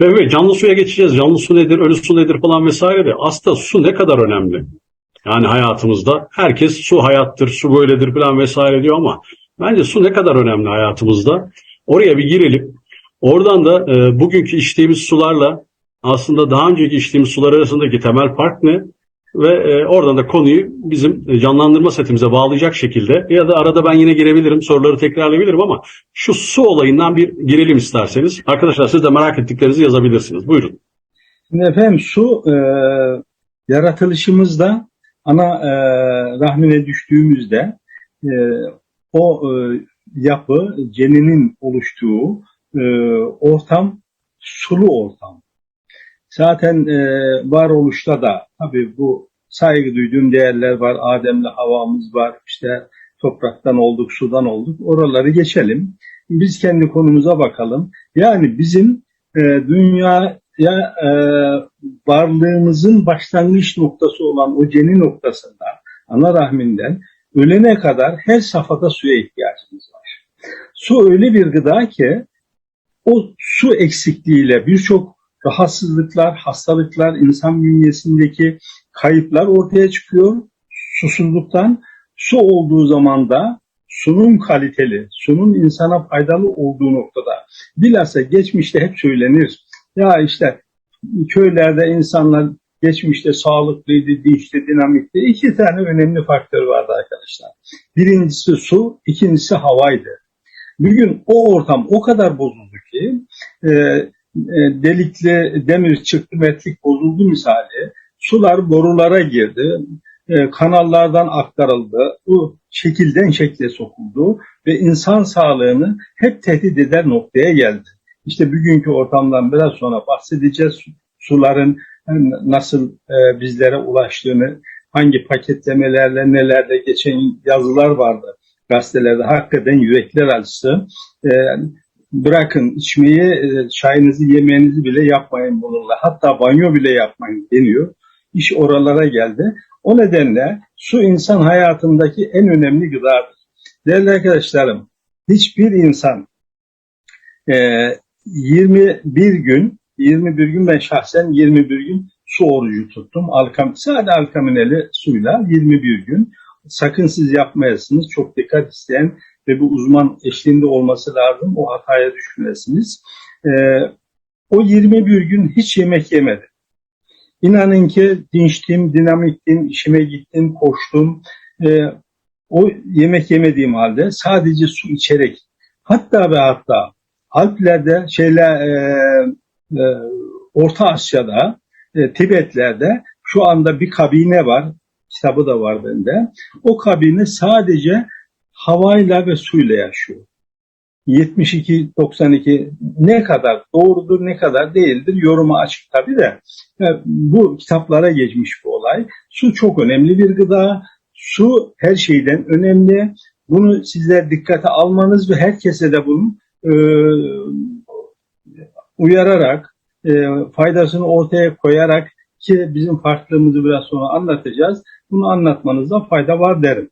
Ve, canlı suya geçeceğiz. Canlı su nedir, ölü su nedir falan vesaire de aslında su ne kadar önemli. Yani hayatımızda herkes su hayattır, su böyledir falan vesaire diyor ama bence su ne kadar önemli hayatımızda. Oraya bir girelim. Oradan da e, bugünkü içtiğimiz sularla aslında daha önceki içtiğimiz sular arasındaki temel fark ne? Ve e, oradan da konuyu bizim e, canlandırma setimize bağlayacak şekilde ya da arada ben yine girebilirim, soruları tekrarlayabilirim ama şu su olayından bir girelim isterseniz. Arkadaşlar siz de merak ettiklerinizi yazabilirsiniz. Buyurun. Şimdi efendim su e, yaratılışımızda ana e, rahmine düştüğümüzde e, o e, yapı ceninin oluştuğu e, ortam sulu ortam. Zaten e, varoluşta da tabii bu saygı duyduğum değerler var. Adem'le havamız var. İşte topraktan olduk, sudan olduk. Oraları geçelim. Biz kendi konumuza bakalım. Yani bizim e, dünya ya e, varlığımızın başlangıç noktası olan o ceni noktasında ana rahminden ölene kadar her safhada suya ihtiyacımız var. Su öyle bir gıda ki o su eksikliğiyle birçok rahatsızlıklar, hastalıklar, insan bünyesindeki kayıplar ortaya çıkıyor. Susuzluktan su olduğu zaman da sunun kaliteli, sunun insana faydalı olduğu noktada. Bilhassa geçmişte hep söylenir. Ya işte köylerde insanlar geçmişte sağlıklıydı, dinçti, dinamikti. İki tane önemli faktör vardı arkadaşlar. Birincisi su, ikincisi havaydı. Bugün o ortam o kadar bozuldu ki e, e, delikli demir çıktı metrik bozuldu misali. Sular borulara girdi, e, kanallardan aktarıldı, bu şekilden şekle sokuldu ve insan sağlığını hep tehdit eder noktaya geldi. İşte bugünkü ortamdan biraz sonra bahsedeceğiz. Suların nasıl e, bizlere ulaştığını, hangi paketlemelerle nelerde geçen yazılar vardı gazetelerde. Hakikaten yürekler acısı. Bırakın içmeyi, e, çayınızı, yemeğinizi bile yapmayın bununla. Hatta banyo bile yapmayın deniyor. İş oralara geldi. O nedenle su insan hayatındaki en önemli gıdadır. Değerli arkadaşlarım, hiçbir insan e, 21 gün, 21 gün ben şahsen 21 gün su orucu tuttum. Alkam, sadece alkamineli suyla 21 gün. Sakın siz yapmayasınız. Çok dikkat isteyen ve bu uzman eşliğinde olması lazım. O hataya düşmesiniz. E, o 21 gün hiç yemek yemedim. İnanın ki dinçtim, dinamiktim, işime gittim, koştum. E, o yemek yemediğim halde sadece su içerek hatta ve hatta Alplerde, şeyler, e, e, Orta Asya'da, e, Tibetler'de şu anda bir kabine var. Kitabı da var bende. O kabine sadece havayla ve suyla yaşıyor. 72-92 ne kadar doğrudur ne kadar değildir yoruma açık tabi de bu kitaplara geçmiş bu olay. Su çok önemli bir gıda. Su her şeyden önemli. Bunu sizler dikkate almanız ve herkese de bunun e, uyararak, e, faydasını ortaya koyarak ki bizim farklılığımızı biraz sonra anlatacağız. Bunu anlatmanızda fayda var derim.